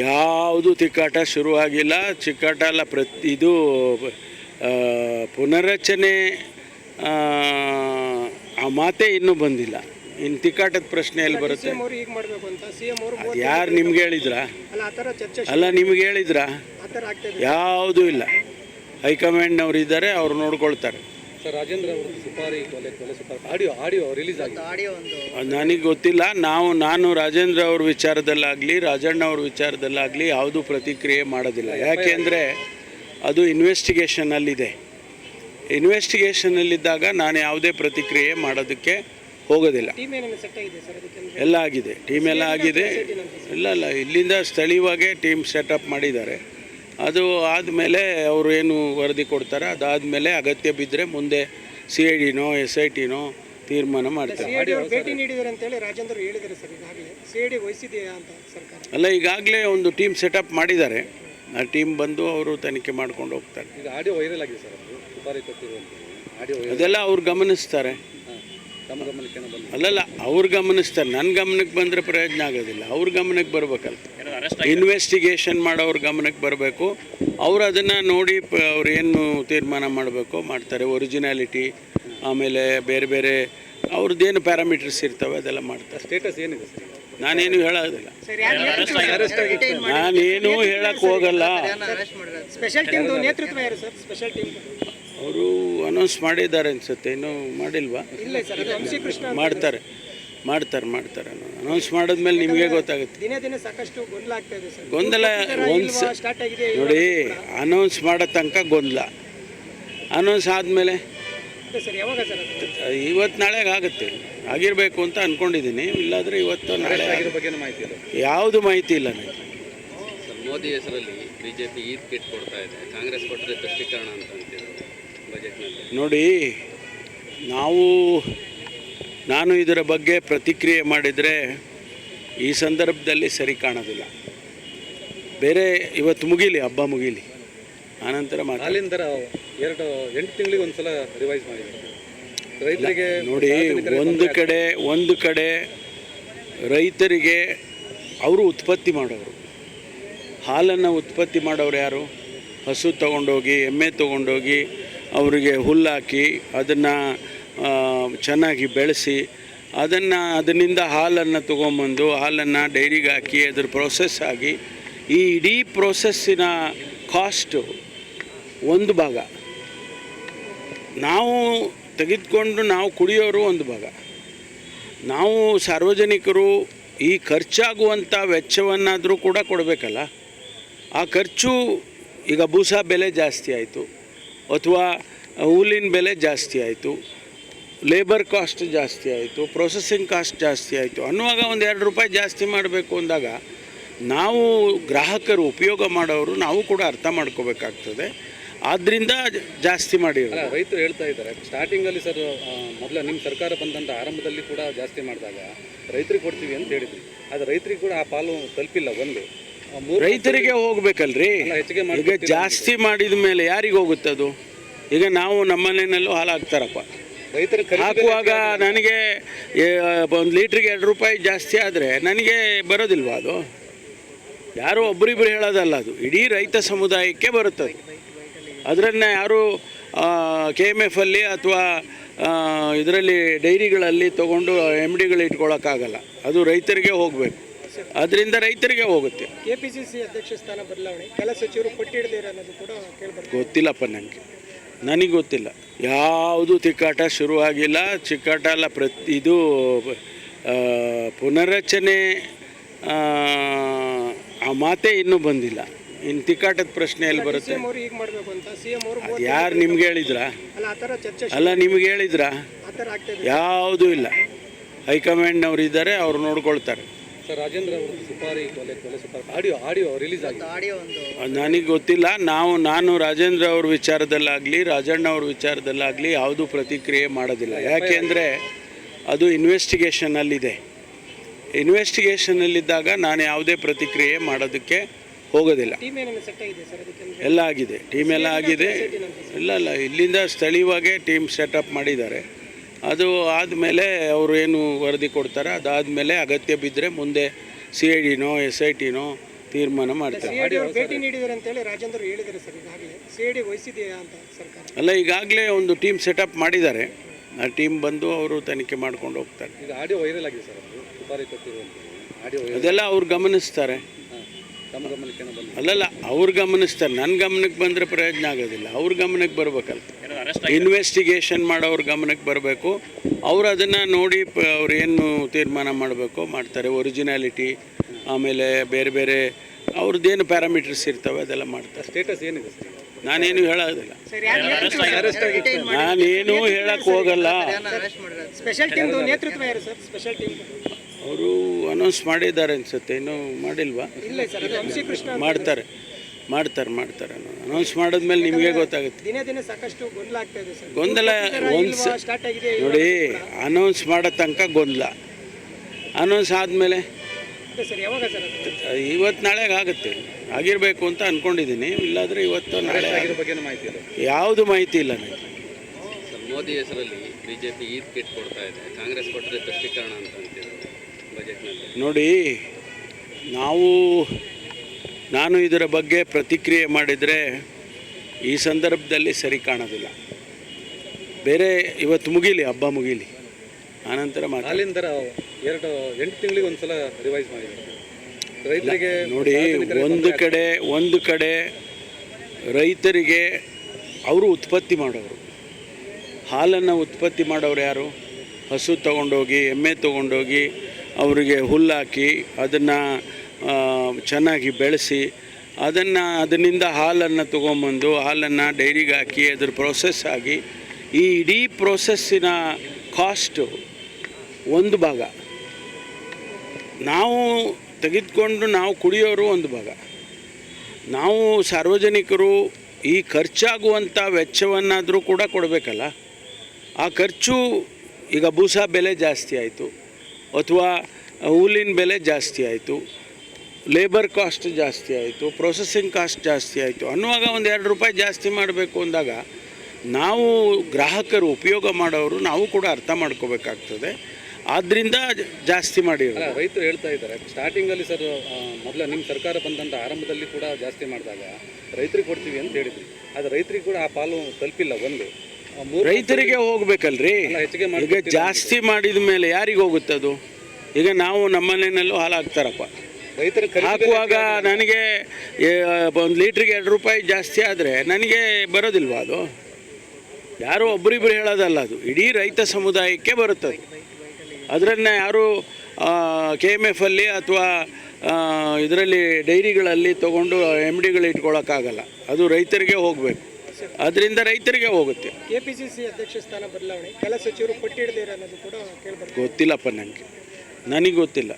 ಯಾವುದು ತಿಕ್ಕಾಟ ಶುರುವಾಗಿಲ್ಲ ಚಿಕ್ಕಾಟ ಅಲ್ಲ ಪ್ರತಿ ಇದು ಪುನರಚನೆ ಪುನರ್ರಚನೆ ಆ, ಮಾತೇ ಇನ್ನೂ ಬಂದಿಲ್ಲ. ಇನ್ನು ತಿಕ್ಕಾಟದ ಪ್ರಶ್ನೆ ಎಲ್ಲಿ ಬರುತ್ತೆ? ಯಾರು ನಿಮ್ಗೆ ಹೇಳಿದ್ರಾ? ಅಲ್ಲ ನಿಮ್ಗೆ ಹೇಳಿದ್ರಾ? ಯಾವುದೂ ಇಲ್ಲ. ಹೈಕಮಾಂಡ್ನವ್ರು ಇದ್ದಾರೆ ಅವ್ರು ನೋಡ್ಕೊಳ್ತಾರೆ. ಸರ್ ರಾಜೇಂದ್ರ ಅವರು ಸುಪಾರಿ ಕೊಲೆ ಕೊಲೆ ಸುಪಾರಿ ಆಡಿಯೋ ಆಡಿಯೋ ರಿಲೀಸ್ ಆಗಿದೆ. ಒಂದು ನನಗೆ ಗೊತ್ತಿಲ್ಲ. ನಾವು ನಾನು ರಾಜೇಂದ್ರ ಅವ್ರ ವಿಚಾರದಲ್ಲಾಗಲಿ ರಾಜಣ್ಣ ಅವ್ರ ವಿಚಾರದಲ್ಲಾಗಲಿ ಯಾವುದೂ ಪ್ರತಿಕ್ರಿಯೆ ಮಾಡೋದಿಲ್ಲ. ಯಾಕೆಂದರೆ ಅದು ಇನ್ವೆಸ್ಟಿಗೇಷನಲ್ಲಿದೆ ಇನ್ವೆಸ್ಟಿಗೇಷನಲ್ಲಿದ್ದಾಗ ನಾನು ಯಾವುದೇ ಪ್ರತಿಕ್ರಿಯೆ ಮಾಡೋದಕ್ಕೆ ಹೋಗೋದಿಲ್ಲ. ಟೀಮ್ ಏನೇನು ಸೆಟ್ ಆಗಿದೆ ಸರ್ ಅದಕ್ಕೆ ಎಲ್ಲ ಆಗಿದೆ. ಟೀಮ್ ಎಲ್ಲ ಆಗಿದೆ. ಇಲ್ಲ ಇಲ್ಲ. ಇಲ್ಲಿಂದ ಸ್ಥಳೀಯವಾಗೇ ಟೀಮ್ ಸೆಟಪ್ ಮಾಡಿದ್ದಾರೆ. ಅದು ಆದಮೇಲೆ ಅವರು ಏನು ವರದಿ ಕೊಡ್ತಾರೆ ಅದಾದಮೇಲೆ ಅಗತ್ಯ ಬಿದ್ದರೆ ಮುಂದೆ ಸಿ ಐ ಡಿನೋ ಎಸ್ ಐ ಟಿನೋ ತೀರ್ಮಾನ ಮಾಡ್ತಾರೆ. ಅಲ್ಲ ಈಗಾಗಲೇ ಒಂದು ಟೀಮ್ ಸೆಟಪ್ ಮಾಡಿದ್ದಾರೆ. ಆ ಟೀಮ್ ಬಂದು ಅವರು ತನಿಖೆ ಮಾಡ್ಕೊಂಡು ಹೋಗ್ತಾರೆ. ಈಗ ಆಡಿಯೋ ವೈರಲ್ ಆಗಿದೆ ಸರ್ ಅದು ಸುಪಾರಿ ಆಡಿಯೋ ವೈರಲ್. ಅದೆಲ್ಲ ಅವ್ರು ಗಮನಿಸ್ತಾರೆ. ತಮ್ಮ ಗಮನಕ್ಕೆ ಏನೋ ಅಲ್ಲಲ್ಲ ಅವ್ರು ಗಮನಿಸ್ತಾರೆ. ನನ್ನ ಗಮನಕ್ಕೆ ಬಂದರೆ ಪ್ರಯೋಜನ ಆಗೋದಿಲ್ಲ. ಅವ್ರ ಗಮನಕ್ಕೆ ಬರಬೇಕಲ್ಲ. ಇನ್ವೆಸ್ಟಿಗೇಷನ್ ಮಾಡೋರ ಗಮನಕ್ಕೆ ಬರಬೇಕು. ಅವರು ಅದನ್ನು ನೋಡಿ ಪ ಅವ್ರು ಏನು ತೀರ್ಮಾನ ಮಾಡಬೇಕು ಮಾಡ್ತಾರೆ. ಒರಿಜಿನಾಲಿಟಿ ಆಮೇಲೆ ಬೇರೆ ಬೇರೆ ಅವ್ರದ್ದೇನು ಪ್ಯಾರಾಮೀಟರ್ಸ್ ಇರ್ತವೆ ಅದೆಲ್ಲ ಮಾಡ್ತಾರೆ. ಸ್ಟೇಟಸ್ ಏನಿದೆ ಸರ್? ನಾನೇನು ಹೇಳೋದಿಲ್ಲ. ನಾನೇನು ಹೇಳಕ್ಕೆ ಹೋಗಲ್ಲ. ಸ್ಪೆಷಲ್ ಟೀಮ್ ನೇತೃತ್ವ ಯಾರು ಸರ್? ಸ್ಪೆಷಲ್ ಟೀಮ್ ಅವರು ಅನೌನ್ಸ್ ಮಾಡಿದ್ದಾರೆ ಅನ್ಸುತ್ತೆ. ಇನ್ನೂ ಮಾಡಿಲ್ವಾ? ಇಲ್ಲ ಸರ್ ಅದು ವಂಶಿ ಕೃಷ್ಣ ಮಾಡ್ತಾರೆ. ಮಾಡ್ತಾರೆ ಮಾಡ್ತಾರೆ. ಅನೌನ್ಸ್ ಮಾಡಿದ್ಮೇಲೆ ನಿಮಗೆ ಗೊತ್ತಾಗುತ್ತೆ. ದಿನೇ ದಿನೇ ಸಾಕಷ್ಟು ಗೊಂದಲ ಆಗ್ತಾ ಇದೆ ಸರ್. ಗೊಂದಲ ಒಂದು ಸ್ಟಾರ್ಟ್ ಆಗಿದೆ ನೋಡಿ ಅನೌನ್ಸ್ ಮಾಡೋ ತನಕ ಗೊಂದಲ. ಅನೌನ್ಸ್ ಆದಮೇಲೆ ಸರ್ ಯಾವಾಗ ಸರ್ ಇವತ್ತು ನಾಳೆಗೆ ಆಗುತ್ತೆ. ಆಗಿರಬೇಕು ಅಂತ ಅಂದ್ಕೊಂಡಿದ್ದೀನಿ ಇಲ್ಲಾಂದರೆ ಇವತ್ತು ನಾಳೆ ಯಾವುದು ಮಾಹಿತಿ ಇಲ್ಲ ನನಗೆ. ಸರ್ ಮೋದಿ ಹೆಸರಲ್ಲಿ ಬಿಜೆಪಿ ಈದ್ ಕಿಟ್ ಕೊಡ್ತಾ ಇದೆ. ಕಾಂಗ್ರೆಸ್ ಕೊಟ್ಟರೆ ತುಷ್ಟೀಕರಣ ಅಂತ ಅಂತಿದ್ರು ಬಜೆಟ್ನಲ್ಲಿ. ನೋಡಿ ನಾವು ನಾನು ಇದರ ಬಗ್ಗೆ ಪ್ರತಿಕ್ರಿಯೆ ಮಾಡಿದರೆ ಈ ಸಂದರ್ಭದಲ್ಲಿ ಸರಿ ಕಾಣೋದಿಲ್ಲ. ಬೇರೆ ಇವತ್ತು ಮುಗೀಲಿ ಹಬ್ಬ ಮುಗೀಲಿ. ಆನಂತರ ದರ ಎರಡು ಎಂಟು ತಿಂಗಳಿಗೆ ಒಂದ್ಸಲ ರಿವೈಸ್ ಮಾಡಿದ್ದಾರೆ ರೈತರಿಗೆ ನೋಡಿ ಒಂದು ಕಡೆ ಒಂದು ಕಡೆ ರೈತರಿಗೆ ಅವರು ಉತ್ಪತ್ತಿ ಮಾಡೋರು. ಹಾಲನ್ನು ಉತ್ಪತ್ತಿ ಮಾಡೋರು ಯಾರು? ಹಸು ತಗೊಂಡೋಗಿ ಎಮ್ಮೆ ತೊಗೊಂಡೋಗಿ ಅವರಿಗೆ ಹುಲ್ಲಾಕಿ ಅದನ್ನು ಚೆನ್ನಾಗಿ ಬೆಳೆಸಿ ಅದನ್ನು ಅದರಿಂದ ಹಾಲನ್ನು ತೊಗೊಂಬಂದು ಹಾಲನ್ನು ಡೈರಿಗೆ ಹಾಕಿ ಅದ್ರ ಪ್ರೋಸೆಸ್ ಆಗಿ ಈ ಇಡೀ ಪ್ರೊಸೆಸ್ಸಿನ ಕಾಸ್ಟು ಒಂದು ಭಾಗ. ನಾವು ತೆಗೆದುಕೊಂಡು ನಾವು ಕುಡಿಯೋರು ಒಂದು ಭಾಗ. ನಾವು ಸಾರ್ವಜನಿಕರು ಈ ಖರ್ಚಾಗುವಂಥ ವೆಚ್ಚವನ್ನಾದರೂ ಕೂಡ ಕೊಡಬೇಕಲ್ಲ. ಆ ಖರ್ಚು ಈಗ ಭೂಸಾ ಬೆಲೆ ಜಾಸ್ತಿ ಆಯಿತು. ಅಥವಾ ಹುಲ್ಲಿನ ಬೆಲೆ ಜಾಸ್ತಿ ಆಯಿತು. ಲೇಬರ್ ಕಾಸ್ಟ್ ಜಾಸ್ತಿ ಆಯಿತು ಪ್ರೊಸೆಸಿಂಗ್ ಕಾಸ್ಟ್ ಜಾಸ್ತಿ ಆಯಿತು. ಅನ್ನುವಾಗ ಒಂದು ಎರಡು ರೂಪಾಯಿ ಜಾಸ್ತಿ ಮಾಡಬೇಕು ಅಂದಾಗ ನಾವು ಗ್ರಾಹಕರು ಉಪಯೋಗ ಮಾಡೋರು ನಾವು ಕೂಡ ಅರ್ಥ ಮಾಡ್ಕೋಬೇಕಾಗ್ತದೆ. ಆದ್ದರಿಂದ ಜಾಸ್ತಿ ಮಾಡಿ ಅಲ್ಲ ರೈತರು ಹೇಳ್ತಾ ಇದ್ದಾರೆ. ಸ್ಟಾರ್ಟಿಂಗಲ್ಲಿ ಸರ್ ಮೊದಲು ನಿಮ್ಮ ಸರ್ಕಾರ ಬಂದಂಥ ಆರಂಭದಲ್ಲಿ ಕೂಡ ಜಾಸ್ತಿ ಮಾಡಿದಾಗ ರೈತರಿಗೆ ಕೊಡ್ತೀವಿ ಅಂತ ಹೇಳಿದ್ವಿ ಆದರೆ ರೈತರಿಗೆ ಕೂಡ ಆ ಪಾಲು ತಲುಪಿಲ್ಲ ಒಂದು ರೈತರಿಗೆ ಹೋಗ್ಬೇಕಲ್ರಿ? ಈಗ ಜಾಸ್ತಿ ಮಾಡಿದ ಮೇಲೆ ಯಾರಿಗೆ ಹೋಗುತ್ತೆ ಅದು ಈಗ ನಾವು ಹಾಲು ಹಾಕ್ತಾರಪ್ಪ ರೈತರ ಖರೀದಿ ಹಾಕುವಾಗ ನನಗೆ ಒಂದು ಲೀಟ್ರಿಗೆ ಎರಡು ರೂಪಾಯಿ ಜಾಸ್ತಿ ಆದರೆ ನನಗೆ ಬರೋದಿಲ್ವಾ ಅದು? ಯಾರೋ ಒಬ್ಬರಿಬ್ಬರು ಹೇಳೋದಲ್ಲ ಅದು. ಇಡೀ ರೈತ ಸಮುದಾಯಕ್ಕೆ ಬರುತ್ತದೆ. ಅದರನ್ನು ಯಾರು ಕೆ ಎಂ ಎಫಲ್ಲಿ ಅಥವಾ ಇದರಲ್ಲಿ ಡೈರಿಗಳಲ್ಲಿ ತಗೊಂಡು ಎಂ ಡಿಗಳು ಇಟ್ಕೊಳ್ಳೋಕ್ಕಾಗಲ್ಲ ಅದು ರೈತರಿಗೆ ಹೋಗಬೇಕು. ಅದರಿಂದ ರೈತರಿಗೆ ಹೋಗುತ್ತೆ. ಕೆಪಿಸಿಸಿ ಅಧ್ಯಕ್ಷ ಸ್ಥಾನ ಬದಲಾವಣೆ ಕೆಲ ಸಚಿವರು ಪಟ್ಟಿಡದಿರ ಅನ್ನೋದು ಕೂಡ ಗೊತ್ತಿಲ್ಲಪ್ಪ ನನಗೆ ನನಗೆ ಗೊತ್ತಿಲ್ಲ. ಯಾವುದು ತಿಕ್ಕಾಟ ಶುರುವಾಗಿಲ್ಲ. ಚಿಕ್ಕಾಟ ಅಲ್ಲ ಪ್ರತಿ ಇದು ಪುನರ್ರಚನೆ ಆ, ಮಾತೇ ಇನ್ನೂ ಬಂದಿಲ್ಲ. ಇನ್ನು ತಿಕ್ಕಾಟದ ಪ್ರಶ್ನೆ ಎಲ್ಲಿ ಬರುತ್ತೆ? ಯಾರು ನಿಮ್ಗೆ ಹೇಳಿದ್ರಾ? ಅಲ್ಲ ನಿಮ್ಗೆ ಹೇಳಿದ್ರಾ? ಯಾವುದೂ ಇಲ್ಲ. ಹೈಕಮಾಂಡ್ನವ್ರು ಇದ್ದಾರೆ ಅವ್ರು ನೋಡ್ಕೊಳ್ತಾರೆ. ಸರ್ ರಾಜೇಂದ್ರ ಅವರು ಸುಪಾರಿ ಕೊಲೆ ಕೊಲೆ ಸುಪಾರಿ ಆಡಿಯೋ ಆಡಿಯೋ ರಿಲೀಸ್ ಆಗಿದೆ. ಒಂದು ನನಗೆ ಗೊತ್ತಿಲ್ಲ. ನಾವು ನಾನು ರಾಜೇಂದ್ರ ಅವ್ರ ವಿಚಾರದಲ್ಲಾಗಲಿ ರಾಜಣ್ಣ ಅವ್ರ ವಿಚಾರದಲ್ಲಾಗಲಿ ಯಾವುದೂ ಪ್ರತಿಕ್ರಿಯೆ ಮಾಡೋದಿಲ್ಲ. ಯಾಕೆಂದರೆ ಅದು ಇನ್ವೆಸ್ಟಿಗೇಷನಲ್ಲಿದೆ ಇನ್ವೆಸ್ಟಿಗೇಷನಲ್ಲಿದ್ದಾಗ ನಾನು ಯಾವುದೇ ಪ್ರತಿಕ್ರಿಯೆ ಮಾಡೋದಕ್ಕೆ ಹೋಗೋದಿಲ್ಲ. ಟೀಮ್ ಏನೇನು ಸೆಟ್ ಆಗಿದೆ ಸರ್ ಎಲ್ಲ ಆಗಿದೆ. ಟೀಮ್ ಎಲ್ಲ ಆಗಿದೆ. ಇಲ್ಲ ಇಲ್ಲ. ಇಲ್ಲಿಂದ ಸ್ಥಳೀಯವಾಗೇ ಟೀಮ್ ಸೆಟಪ್ ಮಾಡಿದ್ದಾರೆ. ಅದು ಆದಮೇಲೆ ಅವರು ಏನು ವರದಿ ಕೊಡ್ತಾರೆ ಅದಾದಮೇಲೆ ಅಗತ್ಯ ಬಿದ್ದರೆ ಮುಂದೆ ಸಿ ಐ ಡಿನೋ ಎಸ್ ಐ ಟಿನೋ ತೀರ್ಮಾನ ಮಾಡ್ತಾರೆ. ಅಲ್ಲ ಈಗಾಗಲೇ ಒಂದು ಟೀಮ್ ಸೆಟಪ್ ಮಾಡಿದ್ದಾರೆ. ಆ ಟೀಮ್ ಬಂದು ಅವರು ತನಿಖೆ ಮಾಡ್ಕೊಂಡು ಹೋಗ್ತಾರೆ. ಈಗ ಆಡಿಯೋ ವೈರಲ್ ಆಗಿದೆ ಸರ್ ಅದು ಸುಪಾರಿ ಆಡಿಯೋ ವೈರಲ್. ಅದೆಲ್ಲ ಅವ್ರು ಗಮನಿಸ್ತಾರೆ. ತಮ್ಮ ಗಮನಕ್ಕೇನೋ ಬಂದು ಅಲ್ಲಲ್ಲ ಅವ್ರು ಗಮನಿಸ್ತಾರೆ. ನನ್ನ ಗಮನಕ್ಕೆ ಬಂದರೆ ಪ್ರಯೋಜನ ಆಗೋದಿಲ್ಲ. ಅವ್ರ ಗಮನಕ್ಕೆ ಬರಬೇಕಲ್ಲ ಇನ್ವೆಸ್ಟಿಗೇಷನ್ ಮಾಡೋರು ಗಮನಕ್ಕೆ ಬರಬೇಕು. ಅವರು ಅದನ್ನು ನೋಡಿ ಪ ಅವ್ರು ಏನು ತೀರ್ಮಾನ ಮಾಡಬೇಕು ಮಾಡ್ತಾರೆ. ಒರಿಜಿನಾಲಿಟಿ ಆಮೇಲೆ ಬೇರೆ ಬೇರೆ ಅವ್ರದ್ದೇನು ಪ್ಯಾರಾಮೀಟರ್ಸ್ ಇರ್ತವೆ ಅದೆಲ್ಲ ಮಾಡ್ತಾರೆ. ಸ್ಟೇಟಸ್ ಏನಿದೆ? ಸರ್ ನಾನೇನು ಹೇಳೋದಿಲ್ಲ ನಾನೇನು ಹೇಳಕ್ಕೆ ಹೋಗಲ್ಲ. ಸ್ಪೆಷಲ್ ಟೀಮ್ ನೇತೃತ್ವ ಯಾರು ಸರ್? ಸ್ಪೆಷಲ್ ಟೀಮ್ ಅವರು ಅನೌನ್ಸ್ ಮಾಡಿದ್ದಾರೆ ಅನ್ಸುತ್ತೆ. ಇನ್ನೂ ಮಾಡಿಲ್ವಾ? ಇಲ್ಲ ಸರ್ ಅದು ಕೃಷ್ಣ ಮಾಡ್ತಾರೆ. ಮಾಡ್ತಾರೆ ಮಾಡ್ತಾರೆ. ಅನೌನ್ಸ್ ಮಾಡಿದ್ಮೇಲೆ ನಿಮಗೆ ಗೊತ್ತಾಗುತ್ತೆ. ದಿನೇ ದಿನೇ ಸಾಕಷ್ಟು ಗೊಂದಲ ಆಗ್ತಾ ಇದೆ ಸರ್. ಗೊಂದಲ ಒಂದು ಸ್ಟಾರ್ಟ್ ಆಗಿದೆ ನೋಡಿ ಅನೌನ್ಸ್ ಮಾಡೋ ತನಕ ಗೊಂದಲ. ಅನೌನ್ಸ್ ಆದಮೇಲೆ ಸರ್ ಯಾವಾಗ ಸರ್ ಇವತ್ತು ನಾಳೆಗೆ ಆಗುತ್ತೆ. ಆಗಿರಬೇಕು ಅಂತ ಅಂದ್ಕೊಂಡಿದ್ದೀನಿ ಇಲ್ಲಾದರೆ ಇವತ್ತು ನಾಳೆ ಆಗಿರೋ ಮಾಹಿತಿ ಯಾವುದು ಮಾಹಿತಿ ಇಲ್ಲ ನನಗೆ. ಸರ್ ಮೋದಿ ಹೆಸರಲ್ಲಿ ಬಿಜೆಪಿ ಈದ್ ಕಿಟ್ ಕೊಡ್ತಾ ಇದೆ. ಕಾಂಗ್ರೆಸ್ ಕೊಟ್ಟರೆ ತುಷ್ಟೀಕರಣ ಅಂತ ಅಂತಿದ್ರು ಬಜೆಟ್ನಲ್ಲಿ ನೋಡಿ ನಾವು ನಾನು ಇದರ ಬಗ್ಗೆ ಪ್ರತಿಕ್ರಿಯೆ ಮಾಡಿದರೆ ಈ ಸಂದರ್ಭದಲ್ಲಿ ಸರಿ ಕಾಣೋದಿಲ್ಲ. ಬೇರೆ ಇವತ್ತು ಮುಗೀಲಿ ಹಬ್ಬ ಮುಗೀಲಿ. ಆನಂತರ ದರ ಎರಡು ಎಂಟು ತಿಂಗಳಿಗೆ ಒಂದ್ಸಲ ರಿವೈಸ್ ಮಾಡಿದ್ದಾರೆ ರೈತರಿಗೆ ನೋಡಿ ಒಂದು ಕಡೆ ಒಂದು ಕಡೆ ರೈತರಿಗೆ ಅವರು ಉತ್ಪತ್ತಿ ಮಾಡೋರು. ಹಾಲನ್ನು ಉತ್ಪತ್ತಿ ಮಾಡೋರು ಯಾರು? ಹಸು ತೊಗೊಂಡೋಗಿ ಎಮ್ಮೆ ತೊಗೊಂಡೋಗಿ ಅವರಿಗೆ ಹುಲ್ಲಾಕಿ ಅದನ್ನು ಚೆನ್ನಾಗಿ ಬೆಳೆಸಿ ಅದನ್ನು ಅದರಿಂದ ಹಾಲನ್ನು ತೊಗೊಂಬಂದು ಹಾಲನ್ನು ಡೈರಿಗೆ ಹಾಕಿ ಅದ್ರ ಪ್ರೊಸೆಸ್ ಆಗಿ ಈ ಇಡೀ ಪ್ರೊಸೆಸ್ಸಿನ ಕಾಸ್ಟು ಒಂದು ಭಾಗ. ನಾವು ತೆಗೆದುಕೊಂಡು ನಾವು ಕುಡಿಯೋರು ಒಂದು ಭಾಗ. ನಾವು ಸಾರ್ವಜನಿಕರು ಈ ಖರ್ಚಾಗುವಂಥ ವೆಚ್ಚವನ್ನಾದರೂ ಕೂಡ ಕೊಡಬೇಕಲ್ಲ. ಆ ಖರ್ಚು ಈಗ ಭೂಸಾ ಬೆಲೆ ಜಾಸ್ತಿ ಆಯಿತು. ಅಥವಾ ಹುಲ್ಲಿನ ಬೆಲೆ ಜಾಸ್ತಿ ಆಯಿತು. ಲೇಬರ್ ಕಾಸ್ಟ್ ಜಾಸ್ತಿ ಆಯಿತು ಪ್ರೊಸೆಸಿಂಗ್ ಕಾಸ್ಟ್ ಜಾಸ್ತಿ ಆಯಿತು ಅನ್ನುವಾಗ ಒಂದು ಎರಡು ರೂಪಾಯಿ ಜಾಸ್ತಿ ಮಾಡಬೇಕು ಅಂದಾಗ ನಾವು ಗ್ರಾಹಕರು ಉಪಯೋಗ ಮಾಡೋರು ನಾವು ಕೂಡ ಅರ್ಥ ಮಾಡ್ಕೋಬೇಕಾಗ್ತದೆ. ಆದ್ದರಿಂದ ಜಾಸ್ತಿ ಮಾಡಿ ರೈತರು ಹೇಳ್ತಾ ಇದ್ದಾರೆ ಸ್ಟಾರ್ಟಿಂಗಲ್ಲಿ ಸರ್ ಮೊದಲ ನಿಮ್ಮ ಸರ್ಕಾರ ಬಂದಂಥ ಆರಂಭದಲ್ಲಿ ಕೂಡ ಜಾಸ್ತಿ ಮಾಡಿದಾಗ ರೈತರಿಗೆ ಕೊಡ್ತೀವಿ ಅಂತ ಹೇಳಿದ್ರಿ. ಅದು ರೈತರಿಗೆ ಕೂಡ ಆ ಪಾಲು ತಲುಪಿಲ್ಲ ಒಂದು. ರೈತರಿಗೆ ಹೋಗ್ಬೇಕಲ್ರಿ? ಈಗ ಜಾಸ್ತಿ ಮಾಡಿದ ಮೇಲೆ ಯಾರಿಗೆ ಹೋಗುತ್ತೆ ಅದು ಈಗ ನಾವು ನಮ್ಮನೆಯಲ್ಲೂ ಹಾಲು ಹಾಕ್ತಾರಪ್ಪ ರೈತರ ಖರೀದಿ ಹಾಕುವಾಗ ನನಗೆ ಒಂದು ಲೀಟ್ರಿಗೆ ಎರಡು ರೂಪಾಯಿ ಜಾಸ್ತಿ ಆದರೆ ನನಗೆ ಬರೋದಿಲ್ವ ಅದು? ಯಾರೋ ಒಬ್ಬರಿಬ್ಬರು ಹೇಳೋದಲ್ಲ ಅದು. ಇಡೀ ರೈತ ಸಮುದಾಯಕ್ಕೆ ಬರುತ್ತದೆ. ಅದರನ್ನು ಯಾರು ಕೆ ಎಂ ಎಫ್ ಅಲ್ಲಿ ಅಥವಾ ಇದರಲ್ಲಿ ಡೈರಿಗಳಲ್ಲಿ ತಗೊಂಡು ಎಂ ಡಿಗಳು ಇಟ್ಕೊಳ್ಳೋಕ್ಕಾಗಲ್ಲ ಅದು ರೈತರಿಗೆ ಹೋಗಬೇಕು. ಅದರಿಂದ ರೈತರಿಗೆ ಹೋಗುತ್ತೆ. ಕೆಪಿಸಿಸಿ ಅಧ್ಯಕ್ಷ ಸ್ಥಾನ ಬದಲಾವಣೆ ಕೆಲ ಸಚಿವರು ಪಟ್ಟಿ ಹಿಡಿದಿರ ಅನ್ನೋದು ಕೂಡ ಗೊತ್ತಿಲ್ಲಪ್ಪ ನನಗೆ ನನಗೆ ಗೊತ್ತಿಲ್ಲ.